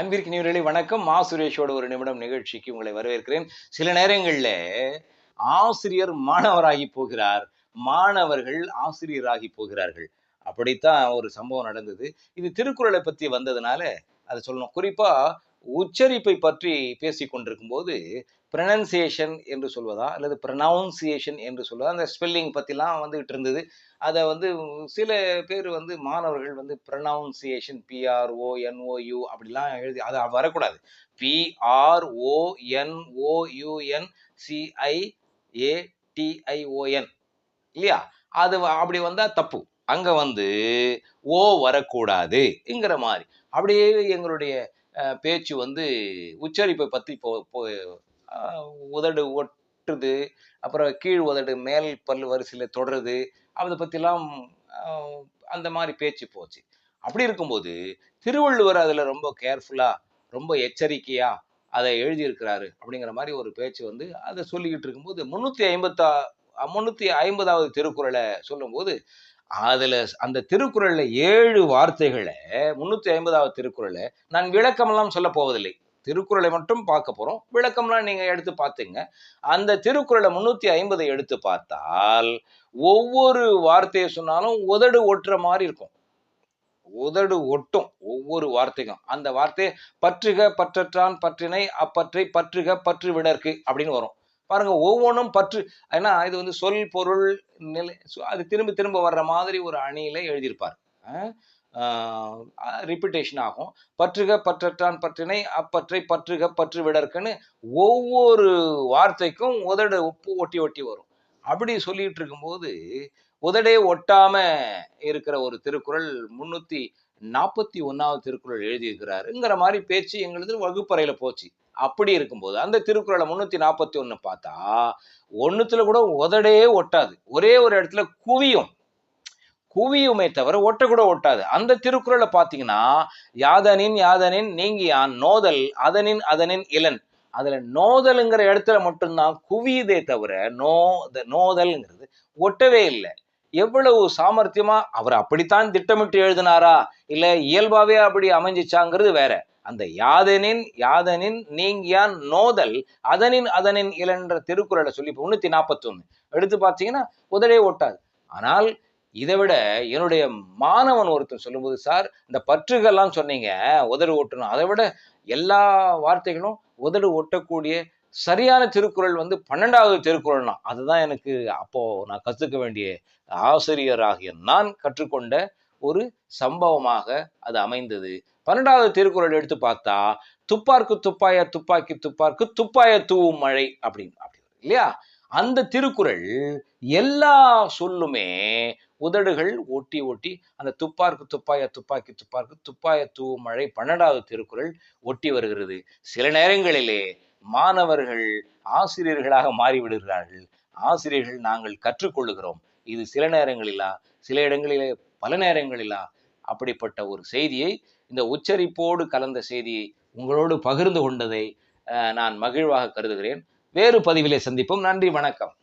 அன்பிற்கு நீவர்களே வணக்கம். மா சுரேஷோட ஒரு நிமிடம் நிகழ்ச்சிக்கு உங்களை வரவேற்கிறேன். சில நேரங்களில் ஆசிரியர் மாணவராகி போகிறார். மாணவர்கள் ஆசிரியராகி போகிறார்கள். அப்படித்தான் ஒரு சம்பவம் நடந்தது. இது திருக்குறளை பற்றி வந்ததுனால அதை சொல்லணும். குறிப்பா உச்சரிப்பை பற்றி பேசி கொண்டிருக்கும் போது ப்ரனன்சியேஷன் என்று சொல்வதா அல்லது ப்ரனவுன்சியேஷன் என்று சொல்வதா அந்த ஸ்பெல்லிங் பற்றிலாம் வந்துகிட்டு இருந்தது. அதை வந்து சில பேர் வந்து மாணவர்கள் வந்து ப்ரனவுன்சியேஷன் பிஆர்ஓ என்ஓயு அப்படிலாம் எழுதி அது வரக்கூடாது. பிஆர்ஓஎன்ஓயுஎன் சிஐஏடிஐஓஎன் இல்லையா? அது வ- அப்படி வந்தால் தப்பு. அங்கே வந்து ஓ வரக்கூடாதுங்கிற மாதிரி. அப்படியே எங்களுடைய பேச்சு வந்து உச்சரிப்பை பற்றி போ போ- உதடு ஒட்டுது அப்புறம் கீழ் உதடு மேல் பல் வரிசையில் தொடருது அதை பற்றிலாம் அந்த மாதிரி பேச்சு போச்சு. அப்படி இருக்கும்போது திருவள்ளுவர் அதில் ரொம்ப கேர்ஃபுல்லாக ரொம்ப எச்சரிக்கையாக அதை எழுதியிருக்கிறாரு அப்படிங்கிற மாதிரி ஒரு பேச்சு வந்து அதை சொல்லிக்கிட்டு இருக்கும்போது முந்நூற்றி ஐம்பத்தா முந்நூற்றி ஐம்பதாவது திருக்குறளை சொல்லும்போது அதில் அந்த திருக்குறளில் ஏழு வார்த்தைகளை முந்நூற்றி ஐம்பதாவது திருக்குறளை நான் விளக்கமெல்லாம் சொல்ல போவதில்லை. திருக்குறளை மட்டும் பார்க்க போகிறோம் விளக்கம்லாம் நீங்கள் எடுத்து பார்த்துங்க. அந்த திருக்குறளை முந்நூற்றி ஐம்பதை எடுத்து பார்த்தால் ஒவ்வொரு வார்த்தையை சொன்னாலும் உதடு ஒட்டுற மாதிரி இருக்கும். உதடு ஒட்டும் ஒவ்வொரு வார்த்தைக்கும். அந்த வார்த்தையை பற்றுக பற்றற்றான் பற்றினை அப்பற்றை பற்றுக பற்று விடற்கு அப்படின்னு வரும். பாருங்க ஒவ்வொன்றும் பற்று ஏன்னா இது வந்து சொல் பொருள் நிலை அது திரும்ப திரும்ப வர்ற மாதிரி ஒரு அணியில எழுதியிருப்பார். ரிப்பிட்டேஷன் ஆகும். பற்றுக பற்றற்றான் பற்றினை அப்பற்றை பற்றுக பற்று விடற்குன்னு ஒவ்வொரு வார்த்தைக்கும் உதடு உப்பு ஒட்டி ஒட்டி வரும். அப்படி சொல்லிட்டு இருக்கும்போது உதடே ஒட்டாம இருக்கிற ஒரு திருக்குறள் முன்னூத்தி நாற்பத்தி ஒன்னாவது திருக்குறள் எழுதியிருக்கிறாருங்கிற மாதிரி பேச்சு எங்களது வகுப்பறையில போச்சு. அப்படி இருக்கும்போது அந்த திருக்குறளை முன்னூத்தி நாற்பத்தி ஒன்று பார்த்தா ஒண்ணுத்துல கூட உதடே ஒட்டாது. ஒரே ஒரு இடத்துல குவியும். குவியுமே தவிர ஒட்ட கூட ஒட்டாது. அந்த திருக்குறளை பார்த்தீங்கன்னா யாதனின் யாதனின் நீங்கியான் நோதல் அதனின் அதனின் இளன் அதுல நோதல்ங்கிற இடத்துல மட்டும்தான் குவியுதே தவிர நோ நோதல்ங்கிறது ஒட்டவே இல்லை. எவ்வளவு சாமர்த்தியமா அவர் அப்படித்தான் திட்டமிட்டு எழுதினாரா? இல்ல இயல்பாவே அப்படி அமைஞ்சிச்சாங்கிறது வேற. அந்த யாதனின் யாதனின் நீங்கியான் நோதல் அதனின் அதனின் இலன்ற திருக்குறளை சொல்லி முன்னூத்தி நாற்பத்தி ஒண்ணு எடுத்து பார்த்தீங்கன்னா உதடே ஒட்டாது. ஆனால் இதை விட என்னுடைய மாணவன் ஒருத்தன் சொல்லும்போது சார் இந்த பற்றுகள்லாம் சொன்னீங்க உதடு ஒட்டணும். அதை விட எல்லா வார்த்தைகளும் உதடு ஒட்டக்கூடிய சரியான திருக்குறள் வந்து பன்னெண்டாவது திருக்குறள்னா அதுதான் எனக்கு அப்போ நான் கற்றுக்க வேண்டிய ஆசிரியராகிய நான் கற்றுக்கொண்ட ஒரு சம்பவமாக அது அமைந்தது. பன்னெண்டாவது திருக்குறள் எடுத்து பார்த்தா துப்பார்க்கு துப்பாய துப்பாக்கி துப்பார்க்கு துப்பாய தூவும் மழை அப்படின்னு அப்படின்னு இல்லையா? அந்த திருக்குறள் எல்லா சொல்லுமே உதடுகள் ஒட்டி ஒட்டி அந்த துப்பார்க்கு துப்பாய துப்பாக்கி துப்பார்க்கு துப்பாய தூவும் மழை பன்னெண்டாவது திருக்குறள் ஒட்டி வருகிறது. சில நேரங்களிலே மாணவர்கள் ஆசிரியர்களாக மாறிவிடுகிறார்கள். ஆசிரியர்கள் நாங்கள் கற்றுக்கொள்ளுகிறோம். இது சில நேரங்களிலா சில இடங்களிலே பல நேரங்களிலா அப்படிப்பட்ட ஒரு செய்தியை இந்த உச்சரிப்போடு கலந்த செய்தியை உங்களோடு பகிர்ந்து கொண்டதை நான் மகிழ்வாக கருதுகிறேன். வேறு பதிவிலே சந்திப்போம். நன்றி வணக்கம்.